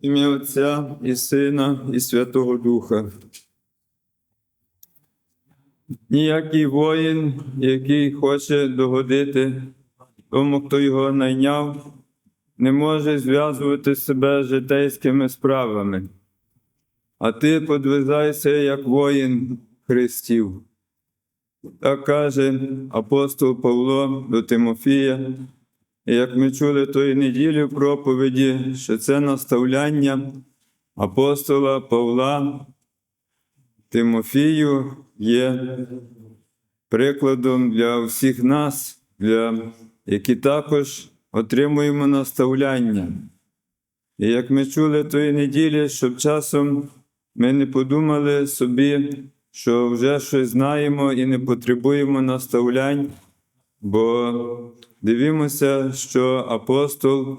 Ім'я Отця і Сина, і Святого Духа. Ніякий воїн, який хоче догодити тому, хто його найняв, не може зв'язувати себе з житейськими справами. А ти подвизайся, як воїн Христів. Так каже апостол Павло до Тимофія. Як ми чули тої неділі в проповіді, що це наставляння апостола Павла Тимофію є прикладом для всіх нас, для, які також отримуємо наставляння. І як ми чули тої неділі, щоб часом ми не подумали собі, що вже щось знаємо і не потребуємо наставлянь, бо дивимося, що апостол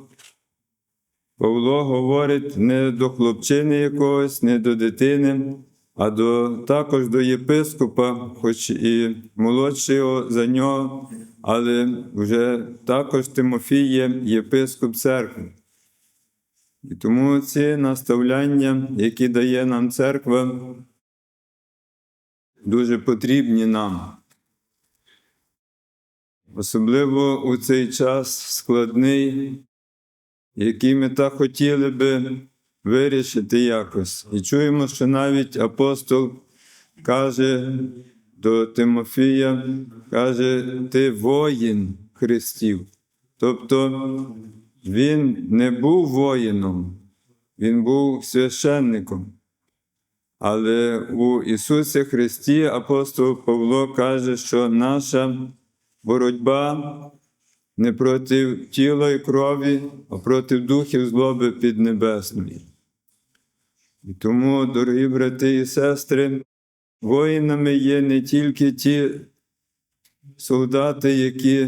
Павло говорить не до хлопчини якогось, не до дитини, а до, також до єпископа, хоч і молодшого за нього, але вже також Тимофій є єпископ церкви. І тому ці наставляння, які дає нам церква, дуже потрібні нам. Особливо у цей час складний, який ми так хотіли би вирішити якось. І чуємо, що навіть апостол каже до Тимофія, каже, ти воїн Христів. Тобто він не був воїном, він був священником. Але у Ісусі Христі апостол Павло каже, що наша боротьба не проти тіла і крові, а проти духів злоби піднебесної. І тому, дорогі брати і сестри, воїнами є не тільки ті солдати, які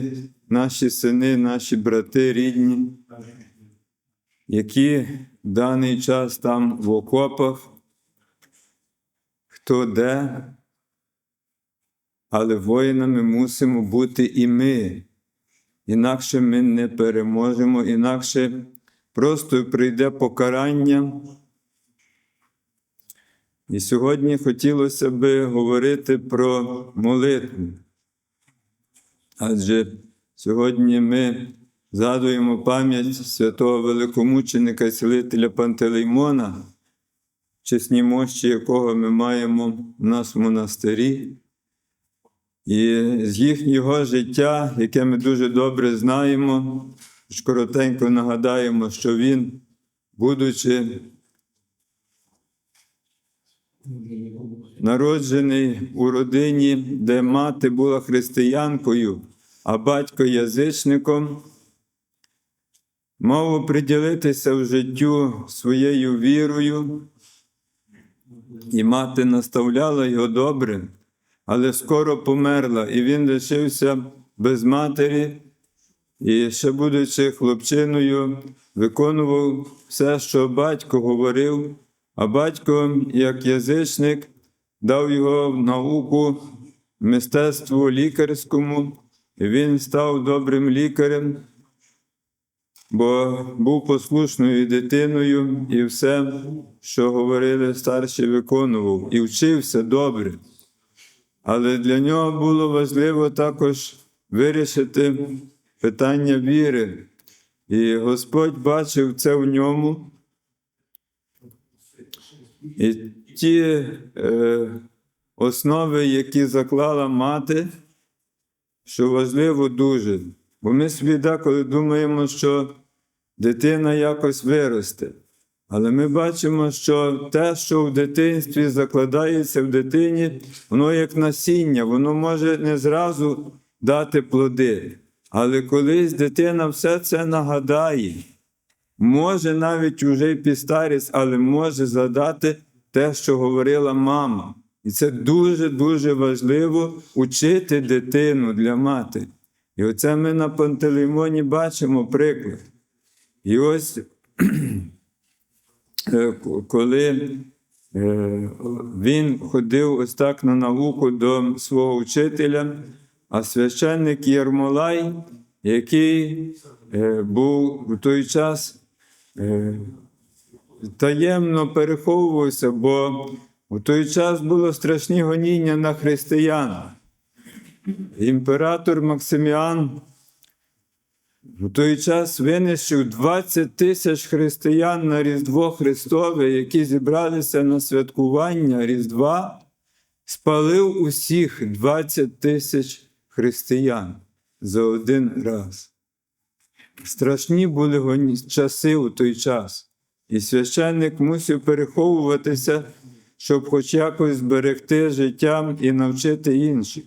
наші сини, наші брати рідні, які в даний час там в окопах, хто де, але воїнами мусимо бути і ми. Інакше ми не переможемо, інакше просто прийде покарання. І сьогодні хотілося би говорити про молитву. Адже сьогодні ми згадуємо пам'ять святого великомученика і цілителя Пантелеймона, чесні мощі якого ми маємо в нас в монастирі. І з їхнього життя, яке ми дуже добре знаємо, коротенько нагадаємо, що він, будучи народжений у родині, де мати була християнкою, а батько язичником, мав приділитися в життю своєю вірою, і мати наставляла його добре але скоро померла, і він лишився без матері, і ще, будучи хлопчиною, виконував все, що батько говорив, а батько, як язичник, дав його в науку мистецтву лікарському, і він став добрим лікарем, бо був послушною дитиною і все, що говорили старші, виконував, і вчився добре. Але для нього було важливо також вирішити питання віри. І Господь бачив це в ньому. І ті е, основи, які заклала мати, що важливо дуже. Бо ми собі деколи думаємо, що дитина якось виросте. Але ми бачимо, що те, що в дитинстві закладається в дитині, воно як насіння, воно може не зразу дати плоди. Але колись дитина все це нагадає, може навіть уже й пістарість, але може задати те, що говорила мама. І це дуже-дуже важливо учити дитину для мати. І оце ми на Пантелеймоні бачимо приклад. І ось коли е, він ходив ось так на науку до свого вчителя, а священник Єрмолай, який е, був у той час таємно переховувався, бо у той час було страшні гоніння на християн. Імператор Максиміан у той час винищив 20 тисяч християн на Різдво Христове, які зібралися на святкування Різдва, спалив усіх 20 тисяч християн за один раз. Страшні були часи у той час, і священник мусив переховуватися, щоб хоч якось зберегти життя і навчити інших.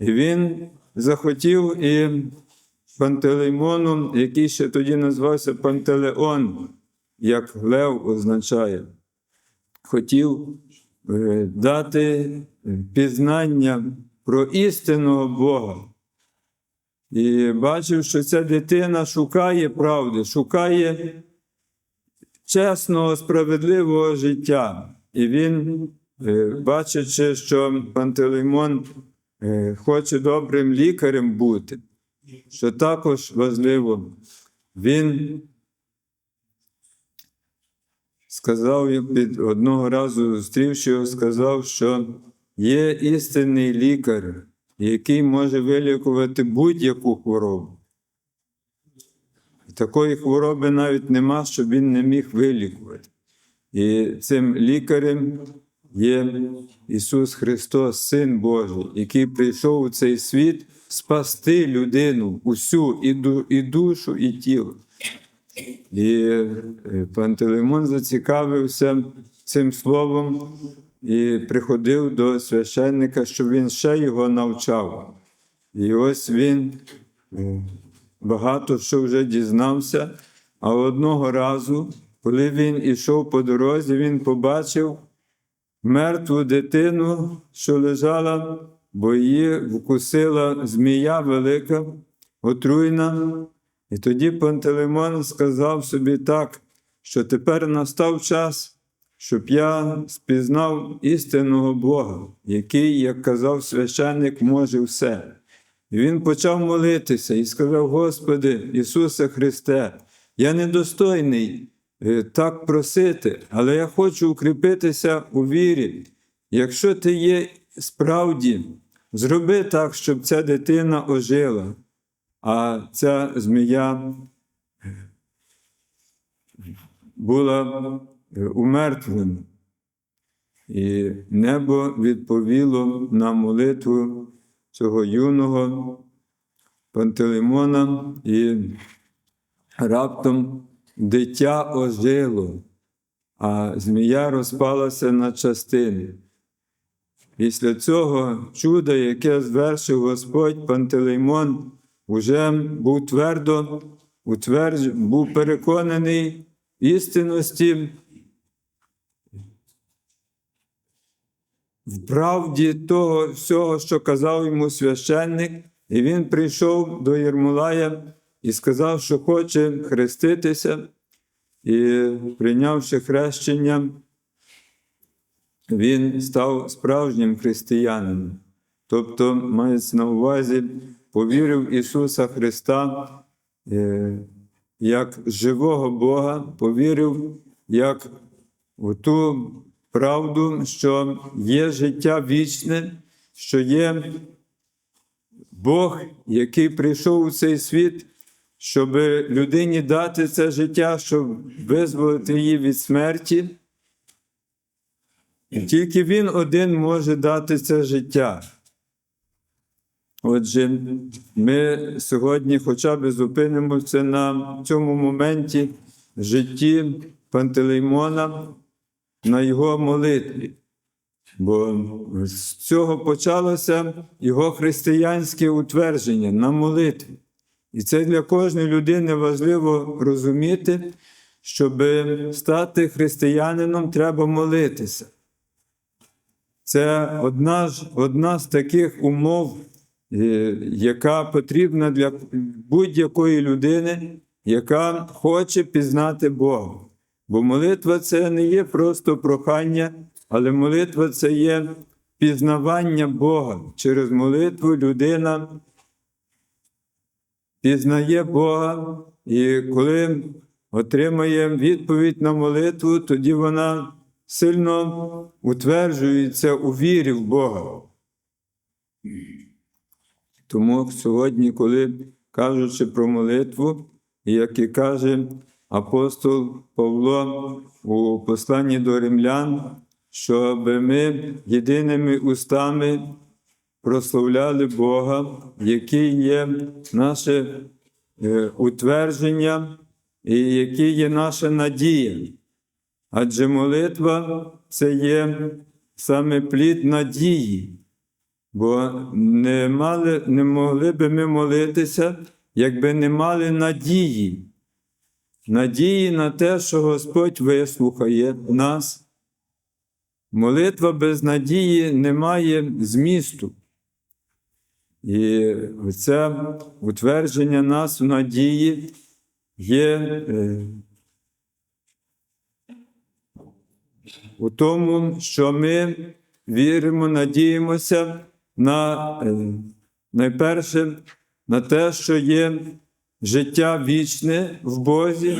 І він захотів і Пантелеймону, який ще тоді назвався Пантелеон, як Лев означає, хотів е, дати пізнання про істинного Бога. І бачив, що ця дитина шукає правди, шукає чесного, справедливого життя. І він, е, бачачи, що Пантелеймон е, хоче добрим лікарем бути, що також важливо, він сказав під одного разу зустрівши його, сказав, що є істинний лікар, який може вилікувати будь-яку хворобу. Такої хвороби навіть нема, щоб він не міг вилікувати. І цим лікарем є Ісус Христос, Син Божий, який прийшов у цей світ спасти людину усю і, душу, і тіло. І е, Пантелеймон зацікавився цим словом і приходив до священника, щоб він ще його навчав. І ось він е, багато що вже дізнався, а одного разу, коли він ішов по дорозі, він побачив мертву дитину, що лежала, бо її вкусила змія велика, отруйна. І тоді Пантелеймон сказав собі так, що тепер настав час, щоб я спізнав істинного Бога, який, як казав священник, може все. І він почав молитися і сказав: Господи, Ісусе Христе, я недостойний так просити, але я хочу укріпитися у вірі. Якщо ти є справді, зроби так, щоб ця дитина ожила, а ця змія була е, умертвлена. І небо відповіло на молитву цього юного Пантелеймона, і раптом дитя ожило, а змія розпалася на частини. Після цього чуда, яке звершив Господь, Пантелеймон уже був твердо, утвердж... був переконаний істинності, в правді того всього, що казав йому священник, і він прийшов до Єрмолая і сказав, що хоче хреститися, і прийнявши хрещення, він став справжнім християнином. Тобто, мається на увазі, повірив Ісуса Христа е, як живого Бога, повірив як у ту правду, що є життя вічне, що є Бог, який прийшов у цей світ, щоб людині дати це життя, щоб визволити її від смерті. Тільки Він один може дати це життя. Отже, ми сьогодні хоча б зупинимося на цьому моменті житті Пантелеймона, на його молитві. Бо з цього почалося його християнське утвердження на молитві. І це для кожної людини важливо розуміти, щоб стати християнином, треба молитися. Це одна, ж, одна з таких умов, е, яка потрібна для будь-якої людини, яка хоче пізнати Бога. Бо молитва це не є просто прохання, але молитва це є пізнавання Бога. Через молитву людина пізнає Бога, і коли отримає відповідь на молитву, тоді вона сильно утверджується у вірі в Бога. Тому сьогодні, коли кажучи про молитву, як і каже апостол Павло у посланні до римлян, щоб ми єдиними устами прославляли Бога, який є наше е, утвердження і який є наша надія. Адже молитва це є саме плід надії. Бо не, мали, не могли би ми молитися, якби не мали надії. Надії на те, що Господь вислухає нас. Молитва без надії не має змісту. І це утвердження нас в надії є е, у тому, що ми віримо, надіємося на е, найперше на те, що є життя вічне в Бозі.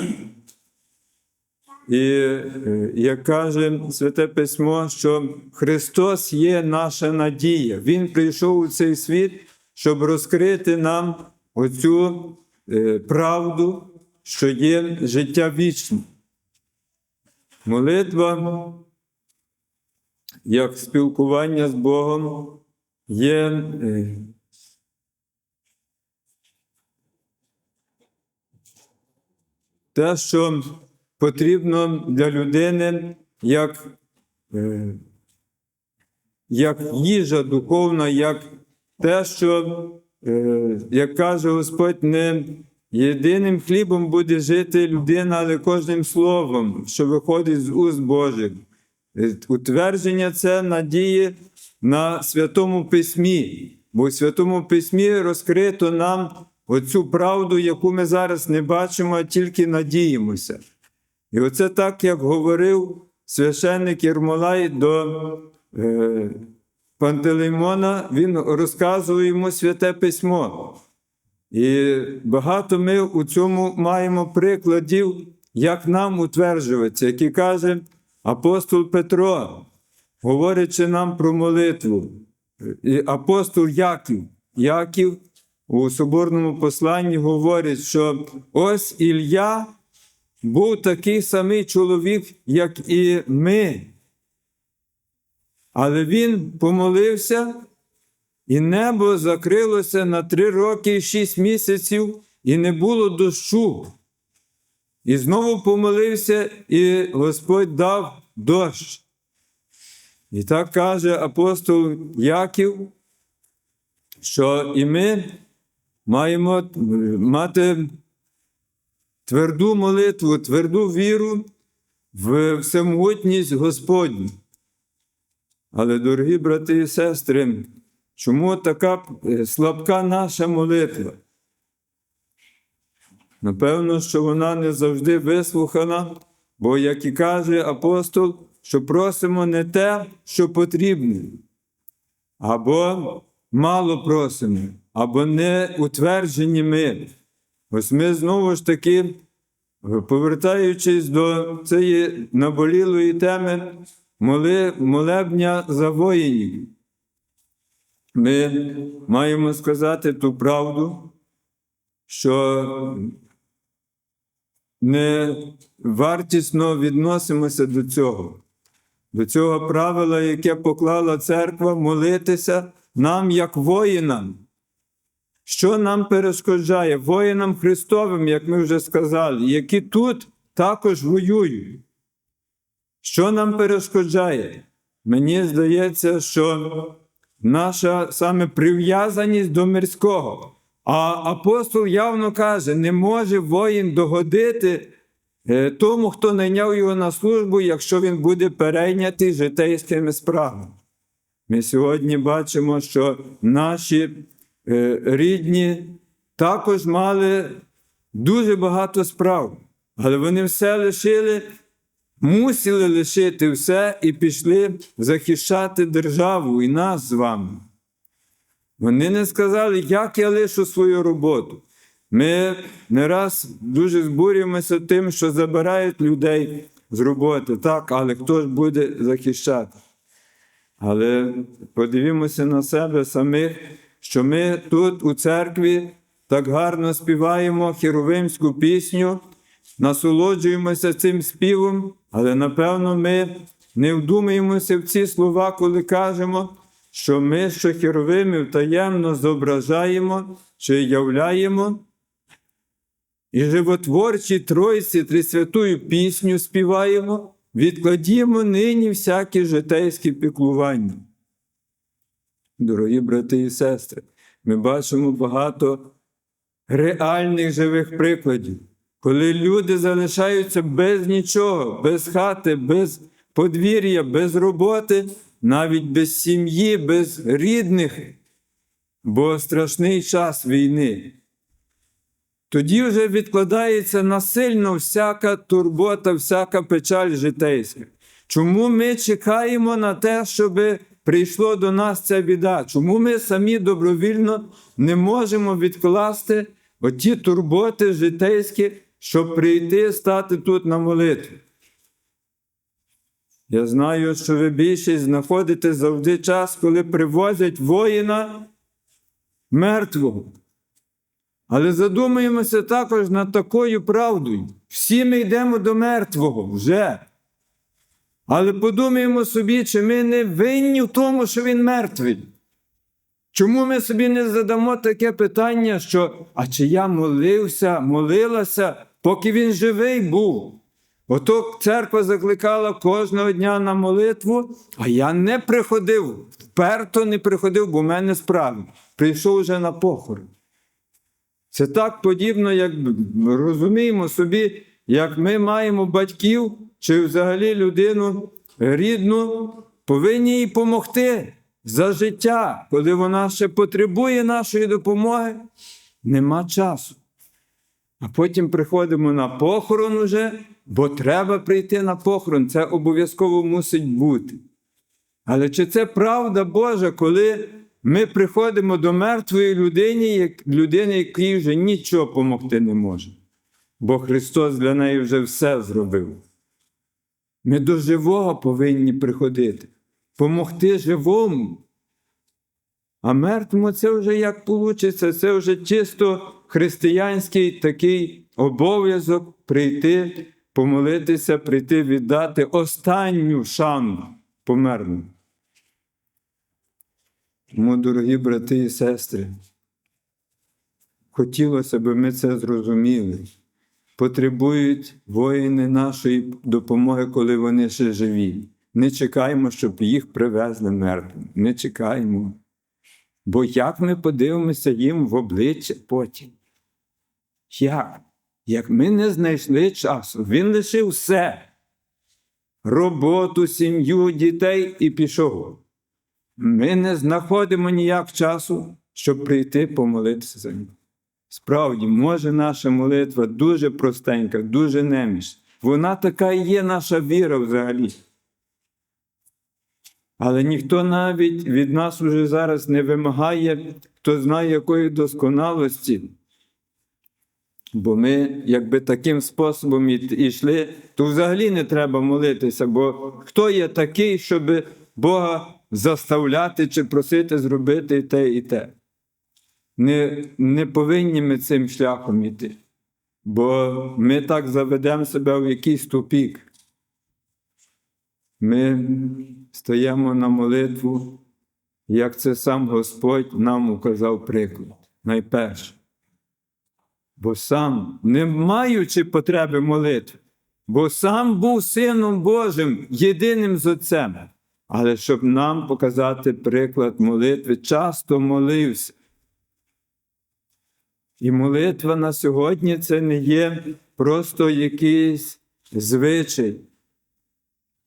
І е, як каже Святе Письмо, що Христос є наша надія. Він прийшов у цей світ, щоб розкрити нам оцю е, правду, що є життя вічне. Молитва, як спілкування з Богом, є е, те, що потрібно для людини як, е, як їжа духовна, як те, що, е, як каже Господь, не єдиним хлібом буде жити людина, але кожним словом, що виходить з уст Божих. Е, Утвердження це надії на Святому Письмі, бо в Святому Письмі розкрито нам оцю правду, яку ми зараз не бачимо, а тільки надіємося. І оце так, як говорив священник Єрмолай до е, Пантелеймона, він розказує йому святе письмо. І багато ми у цьому маємо прикладів, як нам утверджуватися, які каже апостол Петро, говорячи нам про молитву. І апостол Яків, Яків у соборному посланні говорить, що ось Ілля був такий самий чоловік, як і ми. Але він помолився, і небо закрилося на три роки і шість місяців, і не було дощу. І знову помолився, і Господь дав дощ. І так каже апостол Яків, що і ми маємо мати тверду молитву, тверду віру в всемогутність Господню. Але, дорогі брати і сестри, чому така е, слабка наша молитва? Напевно, що вона не завжди вислухана, бо, як і каже апостол, що просимо не те, що потрібне, або мало просимо, або не утверджені ми. Ось ми знову ж таки, повертаючись до цієї наболілої теми моли, молебня за воїнів, ми маємо сказати ту правду, що не вартісно відносимося до цього, до цього правила, яке поклала церква, молитися нам як воїнам. Що нам перешкоджає воїнам Христовим, як ми вже сказали, які тут також воюють? Що нам перешкоджає? Мені здається, що наша саме прив'язаність до мирського. А апостол явно каже: не може воїн догодити е, тому, хто найняв його на службу, якщо він буде перейнятий житейськими справами. Ми сьогодні бачимо, що наші е, рідні також мали дуже багато справ, але вони все лишили, мусили лишити все і пішли захищати державу і нас з вами. Вони не сказали, як я лишу свою роботу. Ми не раз дуже збурюємося тим, що забирають людей з роботи, так, але хто ж буде захищати? Але подивімося на себе самих, що ми тут у церкві так гарно співаємо хіровимську пісню, насолоджуємося цим співом, але напевно ми не вдумаємося в ці слова, коли кажемо, що ми, що хіровимів таємно зображаємо чи являємо. І животворчі Тройці Трисвятую пісню співаємо, відкладімо нині всякі житейські піклування. Дорогі брати і сестри, ми бачимо багато реальних живих прикладів, коли люди залишаються без нічого, без хати, без подвір'я, без роботи, навіть без сім'ї, без рідних, бо страшний час війни. Тоді вже відкладається насильно всяка турбота, всяка печаль житейська. Чому ми чекаємо на те, щоб прийшло до нас ця біда? Чому ми самі добровільно не можемо відкласти оті турботи житейські, щоб прийти стати тут на молитву? Я знаю, що ви більшість знаходите завжди час, коли привозять воїна мертвого. Але задумаємося також над такою правдою. Всі ми йдемо до мертвого вже. Але подумаємо собі, чи ми не винні в тому, що він мертвий. Чому ми собі не задамо таке питання, що а чи я молився, молилася, поки він живий був? Ото церква закликала кожного дня на молитву, а я не приходив, вперто не приходив, бо в мене справи. Прийшов вже на похорон. Це так подібно, як розуміємо собі, як ми маємо батьків чи взагалі людину рідну, повинні їй допомогти за життя, коли вона ще потребує нашої допомоги, нема часу. А потім приходимо на похорон уже, бо треба прийти на похорон, це обов'язково мусить бути. Але чи це правда Божа, коли ми приходимо до мертвої людини, як людини, якій вже нічого допомогти не може. Бо Христос для неї вже все зробив. Ми до живого повинні приходити, помогти живому. А мертвому це вже як вийде, це вже чисто християнський такий обов'язок прийти, помолитися, прийти віддати останню шану померлому. Тому, дорогі брати і сестри, хотілося б ми це зрозуміли. Потребують воїни нашої допомоги, коли вони ще живі. Не чекаємо, щоб їх привезли мертвим. Не чекаємо. Бо як ми подивимося їм в обличчя потім? Як? Як ми не знайшли часу, він лишив все. Роботу, сім'ю, дітей і пішов. Ми не знаходимо ніяк часу, щоб прийти помолитися за нього. Справді, може наша молитва дуже простенька, дуже неміж. Вона така і є наша віра взагалі. Але ніхто навіть від нас уже зараз не вимагає, хто знає якої досконалості. Бо ми, якби таким способом йшли, то взагалі не треба молитися, бо хто є такий, щоб Бога заставляти чи просити зробити те, і те. Не, не повинні ми цим шляхом йти, бо ми так заведемо себе в якийсь тупік. Ми стоїмо на молитву, як це сам Господь нам указав приклад. Найперше. Бо сам, не маючи потреби молитви, бо сам був Сином Божим, єдиним з Отцем. Але щоб нам показати приклад молитви, часто молився. І молитва на сьогодні це не є просто якийсь звичай.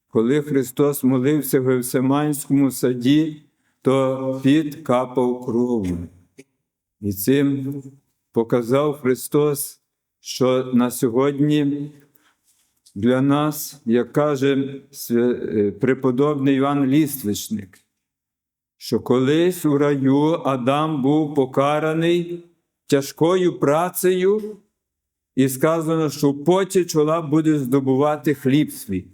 Коли Христос молився в Гевсиманському саді, то під капав кров'ю. І цим показав Христос, що на сьогодні для нас, як каже преподобний Іван Ліствичник, що колись у раю Адам був покараний тяжкою працею, і сказано, що в поті чола буде здобувати хліб свій.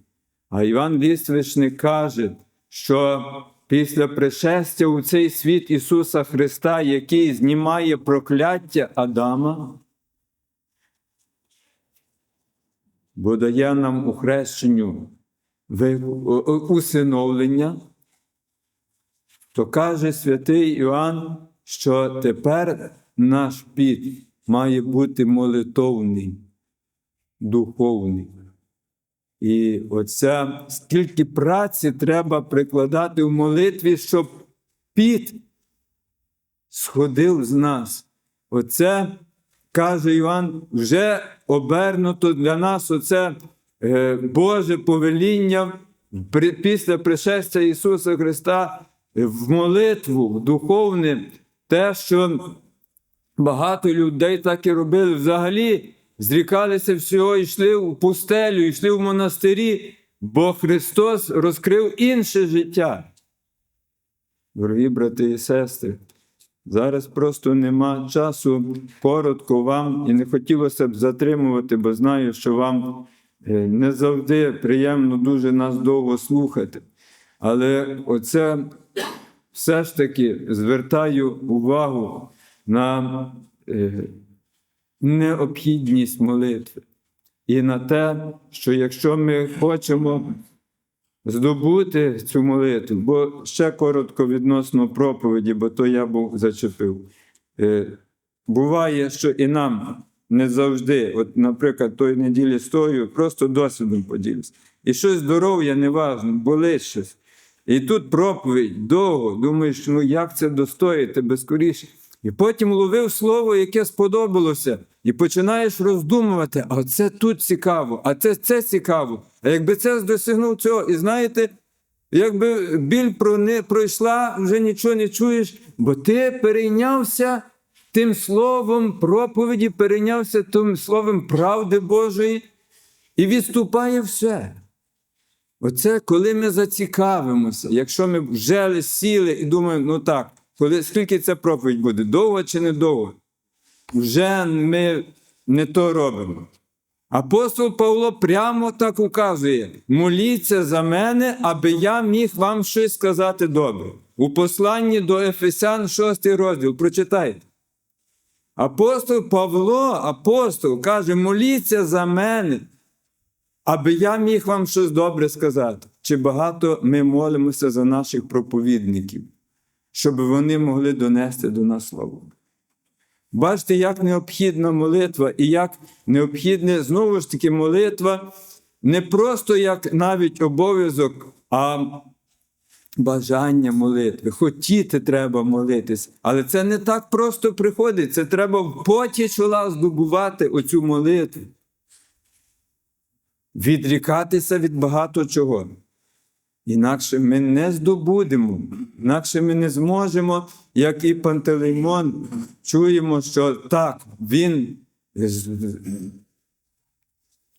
А Іван Ліствичник каже, що після пришестя у цей світ Ісуса Христа, який знімає прокляття Адама, бо дає нам у хрещенню усиновлення, то каже святий Іоанн, що тепер наш піт має бути молитовний, духовний. І оця скільки праці треба прикладати в молитві, щоб піт сходив з нас. Оце, каже Іван, вже обернуто для нас оце е, Боже повеління після пришестя Ісуса Христа в молитву, духовне, те, що багато людей так і робили. Взагалі зрікалися всього, йшли в пустелю, йшли в монастирі, бо Христос розкрив інше життя. Дорогі брати і сестри, зараз просто нема часу коротко вам і не хотілося б затримувати, бо знаю, що вам е, не завжди приємно дуже нас довго слухати. Але оце все ж таки звертаю увагу на е, необхідність молитви і на те, що якщо ми хочемо здобути цю молитву, бо ще коротко відносно проповіді, бо то я був зачепив. Е, Буває, що і нам не завжди, от, наприклад, тої неділі стою, просто досвідом поділюсь. І щось здоров'я неважно, болить щось. І тут проповідь довго, думаєш, ну як це достоїти безкоріше. І потім ловив слово, яке сподобалося, і починаєш роздумувати, а це тут цікаво, а це, це цікаво. А якби це досягнув цього, і знаєте, якби біль пройшла, вже нічого не чуєш, бо ти перейнявся тим словом проповіді, перейнявся тим словом правди Божої, і відступає все. Оце коли ми зацікавимося, якщо ми вже сіли і думаємо, ну так, коли, скільки ця проповідь буде, довго чи не довго? Вже ми не то робимо. Апостол Павло прямо так указує: моліться за мене, аби я міг вам щось сказати добре. У посланні до Ефесян, 6 розділ, прочитайте. Апостол Павло, апостол, каже: моліться за мене, аби я міг вам щось добре сказати. Чи багато ми молимося за наших проповідників, щоб вони могли донести до нас слово. Бачите, як необхідна молитва, і як необхідна знову ж таки молитва не просто як навіть обов'язок, а бажання молитви. Хотіти треба молитись. Але це не так просто приходить. Це треба в поті чола здобувати оцю молитву. Відрікатися від багато чого. Інакше ми не здобудемо, інакше ми не зможемо, як і Пантелеймон, чуємо, що так, він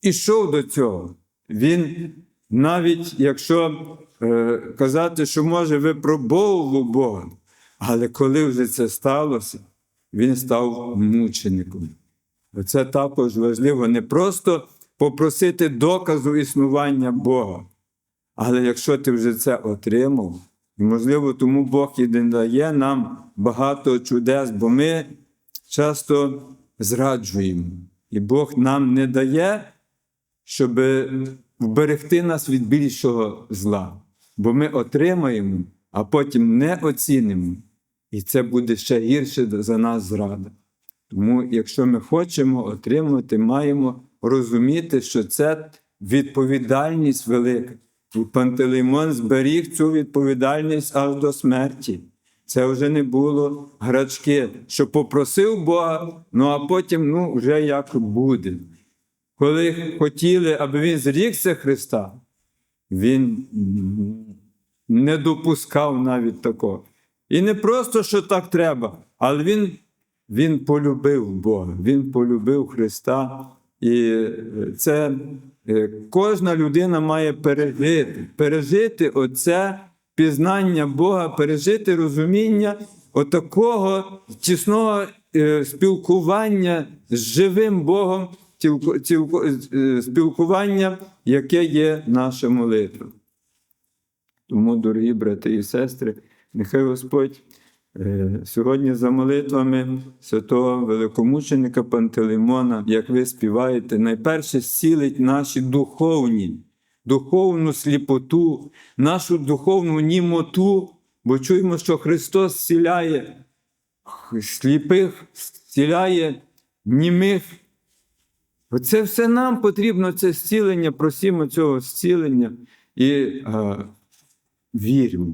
ішов до цього. Він навіть якщо е, казати, що може випробовував Бога, але коли вже це сталося, він став мучеником. Це також важливо не просто попросити доказу існування Бога. Але якщо ти вже це отримав, і, можливо, тому Бог і не дає нам багато чудес, бо ми часто зраджуємо. І Бог нам не дає, щоб вберегти нас від більшого зла. Бо ми отримаємо, а потім не оцінимо. І це буде ще гірше за нас зрада. Тому, якщо ми хочемо отримувати, маємо розуміти, що це відповідальність велика. Пантелеймон зберіг цю відповідальність аж до смерті. Це вже не було грачки, що попросив Бога, ну а потім ну, вже як буде. Коли хотіли, аби він зрікся Христа, він не допускав навіть такого. І не просто, що так треба, але він, він полюбив Бога, він полюбив Христа. І е, це е, кожна людина має пережити, пережити оце пізнання Бога, пережити розуміння отакого тісного е, спілкування з живим Богом, спілкування, яке є наша молитва. Тому, дорогі брати і сестри, нехай Господь сьогодні за молитвами святого великомученика Пантелеймона, як ви співаєте, найперше зцілить наші духовні, духовну сліпоту, нашу духовну німоту, бо чуємо, що Христос зціляє сліпих, зціляє німих. Оце все нам потрібно, це зцілення, просімо цього зцілення і е, віримо.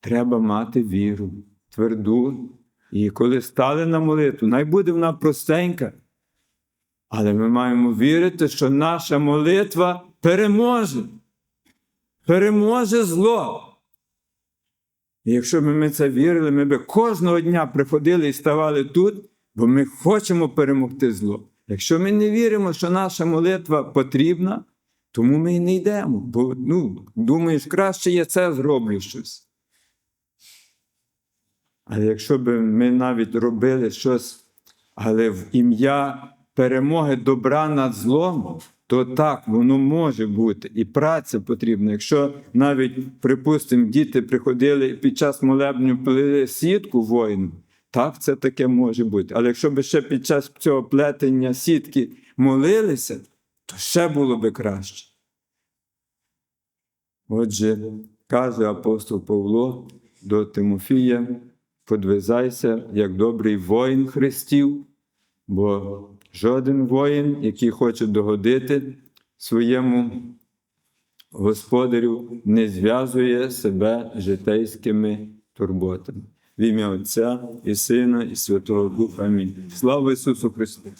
Треба мати віру, тверду. І коли стали на молитву, най буде вона простенька. Але ми маємо вірити, що наша молитва переможе. Переможе зло. І якщо б ми це вірили, ми б кожного дня приходили і ставали тут, бо ми хочемо перемогти зло. Якщо ми не віримо, що наша молитва потрібна, тому ми і не йдемо. Бо ну, думаєш, краще я це зроблю щось. Але якщо б ми навіть робили щось, але в ім'я перемоги добра над злом, то так воно може бути. І праця потрібна. Якщо навіть, припустимо, діти приходили під час молебню плели сітку воїну, так це таке може бути. Але якщо б ще під час цього плетення сітки молилися, то ще було би краще. Отже, каже апостол Павло до Тимофія: подвизайся, як добрий воїн Христів, бо жоден воїн, який хоче догодити своєму господарю, не зв'язує себе житейськими турботами. В ім'я Отця і Сина, і Святого Духа. Амінь. Слава Ісусу Христу!